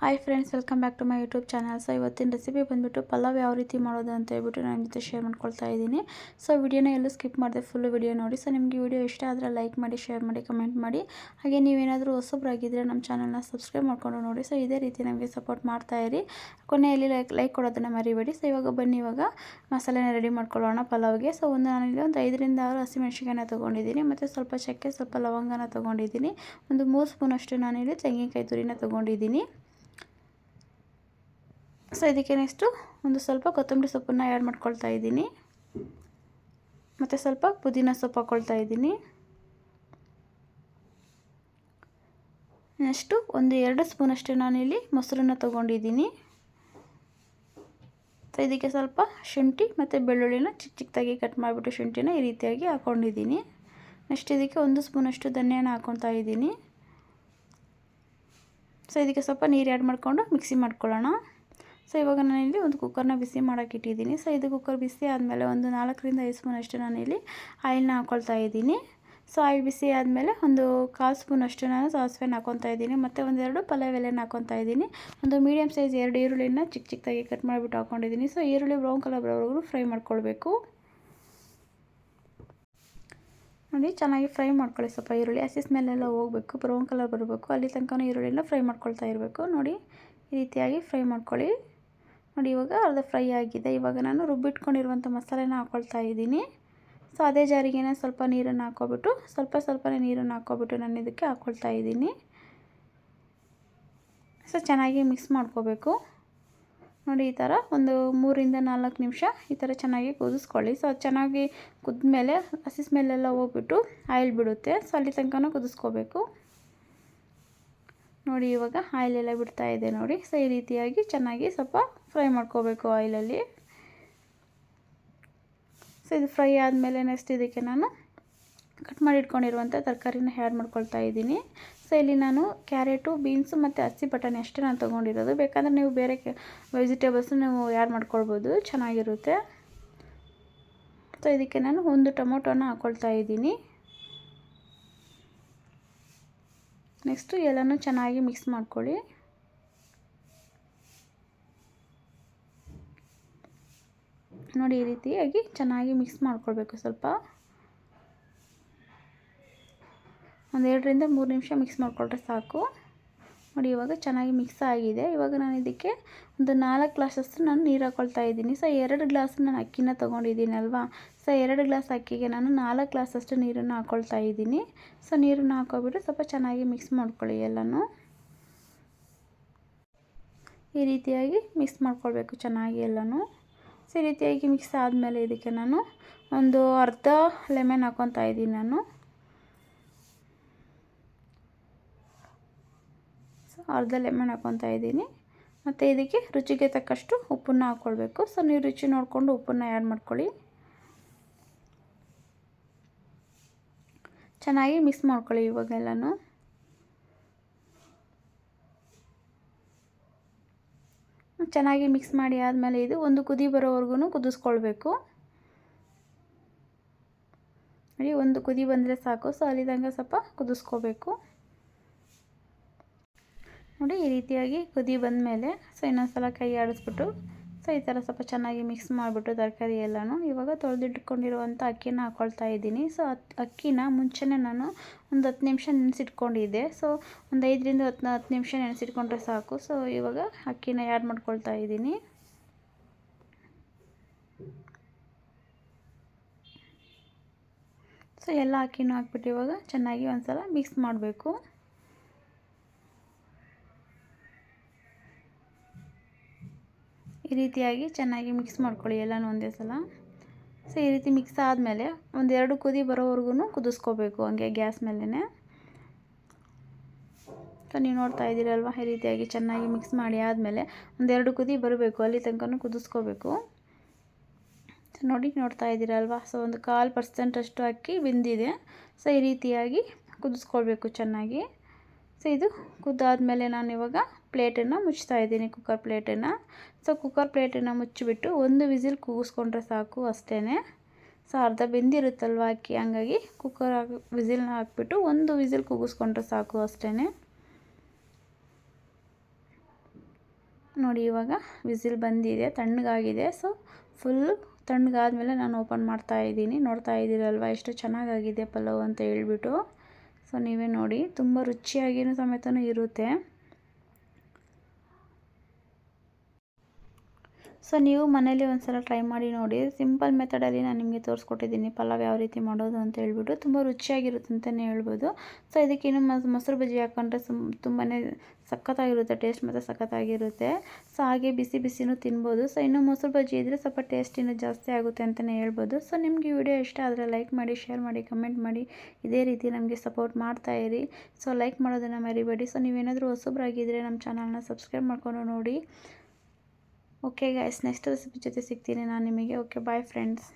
Hi friends welcome back to my YouTube channel so ಇವತ್ತಿನ recipe ಬಂದುಬಿಟ್ಟು ಪಲಾವ್ ಯಾವ ರೀತಿ ಮಾಡೋದು ಅಂತ ಹೇಳ್ಬಿಟ್ಟು ನಾನು ಜೊತೆ ಶೇರ್ ಮಾಡ್ಕೊಳ್ತಾ ಇದ್ದೀನಿ. ಸೊ ವಿಡಿಯೋನ ಎಲ್ಲೂ ಸ್ಕಿಪ್ ಮಾಡಿದೆ ಫುಲ್ ವಿಡಿಯೋ ನೋಡಿ. ಸೊ ನಿಮಗೆ ವಿಡಿಯೋ ಇಷ್ಟ ಆದರೆ ಲೈಕ್ ಮಾಡಿ ಶೇರ್ ಮಾಡಿ ಕಮೆಂಟ್ ಮಾಡಿ. ಹಾಗೆ ನೀವೇನಾದರೂ ಹೊಸಬ್ರಾಗಿದ್ದರೆ ನಮ್ಮ ಚಾನಲ್ನ ಸಬ್ಸ್ಕ್ರೈಬ್ ಮಾಡ್ಕೊಂಡು ನೋಡಿ. ಸೊ ಇದೇ ರೀತಿ ನಮಗೆ ಸಪೋರ್ಟ್ ಮಾಡ್ತಾ ಇರಿ. ಕೊನೆಯಲ್ಲಿ ಲೈಕ್ ಲೈಕ್ ಕೊಡೋದನ್ನು ಮರಿಬೇಡಿ. ಸೊ ಇವಾಗ ಬನ್ನಿ, ಇವಾಗ ಮಸಾಲೆನ ರೆಡಿ ಮಾಡ್ಕೊಳ್ಳೋಣ ಪಲಾವ್ಗೆ. ಸೊ ಒಂದು ನಾನಿಲ್ಲಿ ಒಂದು ಐದರಿಂದ ಆರು ಹಸಿಮೆಣ್ಸಿಕಾಯನ್ನ ತೊಗೊಂಡಿದ್ದೀನಿ. ಮತ್ತು ಸ್ವಲ್ಪ ಚಕ್ಕೆ, ಸ್ವಲ್ಪ ಲವಂಗನ ತೊಗೊಂಡಿದ್ದೀನಿ. ಒಂದು ಮೂರು ಸ್ಪೂನಷ್ಟು ನಾನಿಲ್ಲಿ ತೆಂಗಿನಕಾಯಿ ತುರಿನ ತೊಗೊಂಡಿದ್ದೀನಿ. ಸೊ, ಇದಕ್ಕೆ ನೆಕ್ಸ್ಟು ಒಂದು ಸ್ವಲ್ಪ ಕೊತ್ತಂಬರಿ ಸೊಪ್ಪನ್ನು ಆ್ಯಡ್ ಮಾಡ್ಕೊಳ್ತಾ ಇದ್ದೀನಿ. ಮತ್ತು ಸ್ವಲ್ಪ ಪುದೀನ ಸೊಪ್ಪು ಹಾಕ್ಕೊಳ್ತಾ ಇದ್ದೀನಿ. ನೆಕ್ಸ್ಟು ಒಂದು ಎರಡು ಸ್ಪೂನಷ್ಟು ನಾನಿಲ್ಲಿ ಮೊಸರನ್ನು ತೊಗೊಂಡಿದ್ದೀನಿ. ಸೊ ಇದಕ್ಕೆ ಸ್ವಲ್ಪ ಶುಂಠಿ ಮತ್ತು ಬೆಳ್ಳುಳ್ಳಿನ ಚಿಕ್ಕ ಚಿಕ್ಕದಾಗಿ ಕಟ್ ಮಾಡಿಬಿಟ್ಟು ಶುಂಠಿನ ಈ ರೀತಿಯಾಗಿ ಹಾಕ್ಕೊಂಡಿದ್ದೀನಿ ನೆಕ್ಸ್ಟ್ ಇದಕ್ಕೆ ಒಂದು ಸ್ಪೂನಷ್ಟು ಧನ್ಯನ ಹಾಕ್ಕೊತಾ ಇದ್ದೀನಿ. ಸೊ ಇದಕ್ಕೆ ಸ್ವಲ್ಪ ನೀರು ಆ್ಯಡ್ ಮಾಡಿಕೊಂಡು ಮಿಕ್ಸಿ ಮಾಡ್ಕೊಳ್ಳೋಣ. ಸೊ ಇವಾಗ ನಾನಿಲ್ಲಿ ಒಂದು ಕುಕ್ಕರ್ನ ಬಿಸಿ ಮಾಡೋಕೆ ಇಟ್ಟಿದ್ದೀನಿ. ಸೊ ಇದು ಕುಕ್ಕರ್ ಬಿಸಿ ಆದಮೇಲೆ ಒಂದು ನಾಲ್ಕರಿಂದ ಐದು ಸ್ಪೂನಷ್ಟು ನಾನಿಲ್ಲಿ ಆಯಿಲ್ನ ಹಾಕ್ಕೊಳ್ತಾ ಇದ್ದೀನಿ. ಸೊ ಆಯಿಲ್ ಬಿಸಿ ಆದಮೇಲೆ ಒಂದು ಕಾಲು ಸ್ಪೂನಷ್ಟು ನಾನು ಸಾಸಿವೆನ ಹಾಕ್ಕೊತಾ ಇದ್ದೀನಿ. ಮತ್ತು ಒಂದೆರಡು ಪಲಾವ್ ಎಲೆನ ಹಾಕ್ಕೊತಾ ಇದ್ದೀನಿ. ಒಂದು ಮೀಡಿಯಮ್ ಸೈಜ್ ಎರಡು ಈರುಳ್ಳಿನ ಚಿಕ್ಕ ಚಿಕ್ಕದಾಗಿ ಕಟ್ ಮಾಡಿಬಿಟ್ಟು ಹಾಕ್ಕೊಂಡಿದ್ದೀನಿ ಸೊ ಈರುಳ್ಳಿ ಬ್ರೌನ್ ಕಲರ್ ಬರೋವರೆಗೂ ಫ್ರೈ ಮಾಡ್ಕೊಳ್ಬೇಕು. ನೋಡಿ, ಚೆನ್ನಾಗಿ ಫ್ರೈ ಮಾಡ್ಕೊಳ್ಳಿ ಸ್ವಲ್ಪ ಈರುಳ್ಳಿ. ಹಸಿ ಸ್ಮೆಲ್ಲೆಲ್ಲ ಹೋಗಬೇಕು ಬ್ರೌನ್ ಕಲರ್ ಬರಬೇಕು. ಅಲ್ಲಿ ತನಕ ಈರುಳ್ಳಿನ ಫ್ರೈ ಮಾಡ್ಕೊಳ್ತಾ ಇರಬೇಕು. ನೋಡಿ, ಈ ರೀತಿಯಾಗಿ ಫ್ರೈ ಮಾಡ್ಕೊಳ್ಳಿ. ನೋಡಿ, ಇವಾಗ ಅರ್ಧ ಫ್ರೈ ಆಗಿದೆ. ಇವಾಗ ನಾನು ರುಬ್ಬಿಟ್ಕೊಂಡಿರುವಂಥ ಮಸಾಲೆನ ಹಾಕ್ಕೊಳ್ತಾ ಇದ್ದೀನಿ. ಸೊ ಅದೇ ಜಾರಿಗೆ ಸ್ವಲ್ಪ ನೀರನ್ನು ಹಾಕ್ಕೊಬಿಟ್ಟು ಸ್ವಲ್ಪ ಸ್ವಲ್ಪನೇ ನೀರನ್ನು ಹಾಕ್ಕೊಬಿಟ್ಟು ನಾನು ಇದಕ್ಕೆ ಹಾಕ್ಕೊಳ್ತಾ ಇದ್ದೀನಿ. ಸೊ ಚೆನ್ನಾಗಿ ಮಿಕ್ಸ್ ಮಾಡ್ಕೋಬೇಕು. ನೋಡಿ, ಈ ಥರ ಒಂದು ಮೂರಿಂದ ನಾಲ್ಕು ನಿಮಿಷ ಈ ಥರ ಚೆನ್ನಾಗಿ ಕುದಿಸ್ಕೊಳ್ಳಿ. ಸೊ ಅದು ಚೆನ್ನಾಗಿ ಕುದ್ಮೇಲೆ ಹಸಿ ಸ್ಮೆಲ್ಲೆಲ್ಲ ಹೋಗ್ಬಿಟ್ಟು ಆಯಿಲ್ ಬಿಡುತ್ತೆ. ಸೊ ಅಲ್ಲಿ ತನಕ ಕುದಿಸ್ಕೋಬೇಕು. ನೋಡಿ, ಇವಾಗ ಆಯಿಲೆಲ್ಲ ಬಿಡ್ತಾ ಇದೆ ನೋಡಿ. ಸೊ ಈ ರೀತಿಯಾಗಿ ಚೆನ್ನಾಗಿ ಸ್ವಲ್ಪ ಫ್ರೈ ಮಾಡ್ಕೋಬೇಕು ಆಯಿಲಲ್ಲಿ. ಸೊ ಇದು ಫ್ರೈ ಆದಮೇಲೆ ನೆಕ್ಸ್ಟ್ ಇದಕ್ಕೆ ನಾನು ಕಟ್ ಮಾಡಿ ಇಟ್ಕೊಂಡಿರುವಂಥ ತರಕಾರಿನ ಆ್ಯಡ್ ಮಾಡ್ಕೊಳ್ತಾ ಇದ್ದೀನಿ. ಸೊ ಇಲ್ಲಿ ನಾನು ಕ್ಯಾರೆಟು, ಬೀನ್ಸು ಮತ್ತು ಹಸಿ ಬಟಾಣಿ ಅಷ್ಟೇ ನಾನು ತೊಗೊಂಡಿರೋದು. ಬೇಕಂದರೆ ನೀವು ಬೇರೆ ವೆಜಿಟೇಬಲ್ಸು ನೀವು ಆ್ಯಡ್ ಮಾಡ್ಕೊಳ್ಬೋದು. ಚೆನ್ನಾಗಿರುತ್ತೆ. ಸೊ ಇದಕ್ಕೆ ನಾನು ಒಂದು ಟೊಮೊಟೊನ ಹಾಕ್ಕೊಳ್ತಾ ಇದ್ದೀನಿ. ನೆಕ್ಸ್ಟು ಎಲ್ಲನೂ ಚೆನ್ನಾಗಿ ಮಿಕ್ಸ್ ಮಾಡ್ಕೊಳ್ಳಿ. ನೋಡಿ ಈ ರೀತಿಯಾಗಿ ಚೆನ್ನಾಗಿ ಮಿಕ್ಸ್ ಮಾಡ್ಕೊಳ್ಬೇಕು ಸ್ವಲ್ಪ. ಒಂದೆರಡರಿಂದ ಮೂರು ನಿಮಿಷ ಮಿಕ್ಸ್ ಮಾಡಿಕೊಂಡ್ರೆ ಸಾಕು. ನೋಡಿ, ಇವಾಗ ಚೆನ್ನಾಗಿ ಮಿಕ್ಸ್ ಆಗಿದೆ. ಇವಾಗ ನಾನು ಇದಕ್ಕೆ ಒಂದು ನಾಲ್ಕು ಗ್ಲಾಸಷ್ಟು ನಾನು ನೀರು ಹಾಕ್ಕೊಳ್ತಾ ಇದ್ದೀನಿ. ಸೊ ಎರಡು ಗ್ಲಾಸ್ ನಾನು ಅಕ್ಕಿನ ತೊಗೊಂಡಿದ್ದೀನಿ ಅಲ್ವಾ? ಸೊ ಎರಡು ಗ್ಲಾಸ್ ಅಕ್ಕಿಗೆ ನಾನು ನಾಲ್ಕು ಗ್ಲಾಸಷ್ಟು ನೀರನ್ನು ಹಾಕೊಳ್ತಾ ಇದ್ದೀನಿ. ಸೊ ನೀರನ್ನು ಹಾಕೋಬಿಟ್ಟು ಸ್ವಲ್ಪ ಚೆನ್ನಾಗಿ ಮಿಕ್ಸ್ ಮಾಡ್ಕೊಳ್ಳಿ ಎಲ್ಲನೂ. ಈ ರೀತಿಯಾಗಿ ಮಿಕ್ಸ್ ಮಾಡ್ಕೊಳ್ಬೇಕು ಚೆನ್ನಾಗಿ ಎಲ್ಲನೂ. ಸೊ ಈ ರೀತಿಯಾಗಿ ಮಿಕ್ಸ್ ಆದಮೇಲೆ ಇದಕ್ಕೆ ನಾನು ಒಂದು ಅರ್ಧ ಲೆಮೆನ್ ಹಾಕ್ಕೊತಾ ಇದ್ದೀನಿ ನಾನು. ಸೊ ಅರ್ಧ ಲೆಮನ್ ಹಾಕ್ಕೊತಾ ಇದ್ದೀನಿ. ಮತ್ತು ಇದಕ್ಕೆ ರುಚಿಗೆ ತಕ್ಕಷ್ಟು ಉಪ್ಪನ್ನು ಹಾಕ್ಕೊಳ್ಬೇಕು ಸೊ, ನೀವು ರುಚಿ ನೋಡಿಕೊಂಡು ಉಪ್ಪನ್ನು ಆ್ಯಡ್ ಮಾಡ್ಕೊಳ್ಳಿ. ಚೆನ್ನಾಗಿ ಮಿಕ್ಸ್ ಮಾಡ್ಕೊಳ್ಳಿ ಇವಾಗೆಲ್ಲನೂ. ಚೆನ್ನಾಗಿ ಮಿಕ್ಸ್ ಮಾಡಿ ಆದಮೇಲೆ ಇದು ಒಂದು ಕುದಿ ಬರೋವರೆಗೂ ಕುದಿಸ್ಕೊಳ್ಬೇಕು. ನೋಡಿ, ಒಂದು ಕುದಿ ಬಂದರೆ ಸಾಕು. ಸೊ ಅಲ್ಲಿದಂಗೆ ಸ್ವಲ್ಪ ಕುದಿಸ್ಕೋಬೇಕು. ನೋಡಿ ಈ ರೀತಿಯಾಗಿ ಕುದಿ ಬಂದಮೇಲೆ ಸೊ ಇನ್ನೊಂದು ಸಲ ಕೈ ಆಡಿಸ್ಬಿಟ್ಟು ಸೊ ಈ ಥರ ಸ್ವಲ್ಪ ಚೆನ್ನಾಗಿ ಮಿಕ್ಸ್ ಮಾಡಿಬಿಟ್ಟು ತರಕಾರಿ ಎಲ್ಲನೂ ಇವಾಗ ತೊಳೆದಿಟ್ಕೊಂಡಿರುವಂಥ ಅಕ್ಕಿನ ಹಾಕ್ಕೊಳ್ತಾ ಇದ್ದೀನಿ. ಸೊ ಅಕ್ಕಿನ ಮುಂಚೆನೇ ನಾನು ಒಂದು ಹತ್ತು ನಿಮಿಷ ನೆನೆಸಿಟ್ಕೊಂಡಿದ್ದೆ. ಸೊ ಒಂದು ಐದರಿಂದ ಹತ್ತು ಹತ್ತು ನಿಮಿಷ ನೆನೆಸಿಟ್ಕೊಂಡ್ರೆ ಸಾಕು. ಸೊ ಇವಾಗ ಅಕ್ಕಿನ ಆ್ಯಡ್ ಮಾಡ್ಕೊಳ್ತಾ ಇದ್ದೀನಿ. ಸೊ ಎಲ್ಲ ಅಕ್ಕಿನೂ ಹಾಕ್ಬಿಟ್ಟು ಇವಾಗ ಚೆನ್ನಾಗಿ ಒಂದು ಸಲ ಮಿಕ್ಸ್ ಮಾಡಬೇಕು. ರೀತಿಯಾಗಿ ಚೆನ್ನಾಗಿ ಮಿಕ್ಸ್ ಮಾಡ್ಕೊಳ್ಳಿ ಎಲ್ಲನೂ ಒಂದೇ ಸಲ. ಸೊ ಈ ರೀತಿ ಮಿಕ್ಸ್ ಆದಮೇಲೆ ಒಂದೆರಡು ಕುದಿ ಬರೋವರೆಗೂ ಕುದಿಸ್ಕೋಬೇಕು ಹಂಗೆ ಗ್ಯಾಸ್ ಮೇಲೇ ಸೊ ನೀವು ನೋಡ್ತಾ ಇದ್ದೀರಲ್ವ, ಈ ರೀತಿಯಾಗಿ ಚೆನ್ನಾಗಿ ಮಿಕ್ಸ್ ಮಾಡಿ ಆದಮೇಲೆ ಒಂದೆರಡು ಕುದಿ ಬರಬೇಕು, ಅಲ್ಲಿ ತನಕ ಕುದಿಸ್ಕೋಬೇಕು. ಸೊ ನೋಡಿ ನೋಡ್ತಾ ಇದ್ದೀರಲ್ವ ಸೊ ಒಂದು ಕಾಲು ಪರ್ಸೆಂಟಷ್ಟು ಅಕ್ಕಿ ಬಿಂದಿದೆ. ಸೊ ಈ ರೀತಿಯಾಗಿ ಕುದಿಸ್ಕೊಳ್ಬೇಕು ಚೆನ್ನಾಗಿ. ಸೊ ಇದು ಕುದ್ದಾದಮೇಲೆ ನಾನು ಇವಾಗ ಪ್ಲೇಟನ್ನು ಮುಚ್ತಾ ಇದ್ದೀನಿ ಕುಕ್ಕರ್ ಪ್ಲೇಟನ್ನು. ಸೊ ಕುಕ್ಕರ್ ಪ್ಲೇಟನ್ನು ಮುಚ್ಚಿಬಿಟ್ಟು ಒಂದು ವಿಸಿಲ್ ಕೂಗಿಸ್ಕೊಂಡ್ರೆ ಸಾಕು ಅಷ್ಟೇ ಸೊ ಅರ್ಧ ಬೆಂದಿರುತ್ತಲ್ವ ಅಕ್ಕಿ? ಹಂಗಾಗಿ ಕುಕ್ಕರ್ ಹಾಕಿ, ವಿಸಿಲ್ನ ಹಾಕ್ಬಿಟ್ಟು ಒಂದು ವಿಸಿಲ್ ಕೂಗಿಸ್ಕೊಂಡ್ರೆ ಸಾಕು ಅಷ್ಟೇ ನೋಡಿ, ಇವಾಗ ವಿಸಿಲ್ ಬಂದಿದೆ, ತಣ್ಣಗಾಗಿದೆ. ಸೊ ಫುಲ್ಲು ತಣ್ಣಗಾದ್ಮೇಲೆ ನಾನು ಓಪನ್ ಮಾಡ್ತಾ ಇದ್ದೀನಿ. ನೋಡ್ತಾ ಇದ್ದೀರಲ್ವ, ಎಷ್ಟು ಚೆನ್ನಾಗಾಗಿದೆ ಪಲಾವ್ ಅಂತ ಹೇಳ್ಬಿಟ್ಟು. ನೀವೇ ನೋಡಿ. ತುಂಬ ರುಚಿಯಾಗಿಯೂ ಸಮೇತನೂ ಇರುತ್ತೆ. ಸೊ ನೀವು ಮನೇಲಿ ಒಂದು ಸಲ ಟ್ರೈ ಮಾಡಿ ನೋಡಿ. ಸಿಂಪಲ್ ಮೆಥಡಲ್ಲಿ ನಾನು ನಿಮಗೆ ತೋರಿಸ್ಕೊಟ್ಟಿದ್ದೀನಿ. ಪಲಾವ್ ಯಾವ ರೀತಿ ಮಾಡೋದು ಅಂತ ಹೇಳ್ಬಿಟ್ಟು ತುಂಬ ರುಚಿಯಾಗಿರುತ್ತೆ ಅಂತಲೇ ಹೇಳ್ಬೋದು. ಸೊ ಇದಕ್ಕೆ ಇನ್ನು ಮೊಸರು ಬಜ್ಜಿ ಹಾಕ್ಕೊಂಡ್ರೆ ಸುಮ್ ತುಂಬಾ ಸಖತ್ತಾಗಿರುತ್ತೆ. ಟೇಸ್ಟ್ ಮತ್ತು ಸಖತ್ತಾಗಿರುತ್ತೆ. ಸೊ ಹಾಗೆ ಬಿಸಿ ಬಿಸಿನೂ ತಿನ್ಬೋದು. ಸೊ ಇನ್ನೂ ಮೊಸರು ಬಜ್ಜಿ ಇದ್ದರೆ ಸ್ವಲ್ಪ ಟೇಸ್ಟ್ ಇನ್ನೂ ಜಾಸ್ತಿ ಆಗುತ್ತೆ ಅಂತಲೇ ಹೇಳ್ಬೋದು. ಸೊ ನಿಮಗೆ ವಿಡಿಯೋ ಇಷ್ಟ ಆದರೆ ಲೈಕ್ ಮಾಡಿ ಶೇರ್ ಮಾಡಿ ಕಮೆಂಟ್ ಮಾಡಿ. ಇದೇ ರೀತಿ ನಮಗೆ ಸಪೋರ್ಟ್ ಮಾಡ್ತಾ ಇರಿ. ಸೊ ಲೈಕ್ ಮಾಡೋದನ್ನು ಮರಿಬೇಡಿ. ಸೊ ನೀವೇನಾದರೂ ಹೊಸಬ್ರಾಗಿದ್ದರೆ ನಮ್ಮ ಚಾನಲ್ನ ಸಬ್ಸ್ಕ್ರೈಬ್ ಮಾಡ್ಕೊಂಡು ನೋಡಿ. ಓಕೆ ಗೈಸ್ ನೆಕ್ಸ್ಟ್ ರೆಸಿಪಿ ಜೊತೆ ಸಿಗ್ತೀನಿ ನಾನು ನಿಮಗೆ ಓಕೆ ಬಾಯ್ ಫ್ರೆಂಡ್ಸ್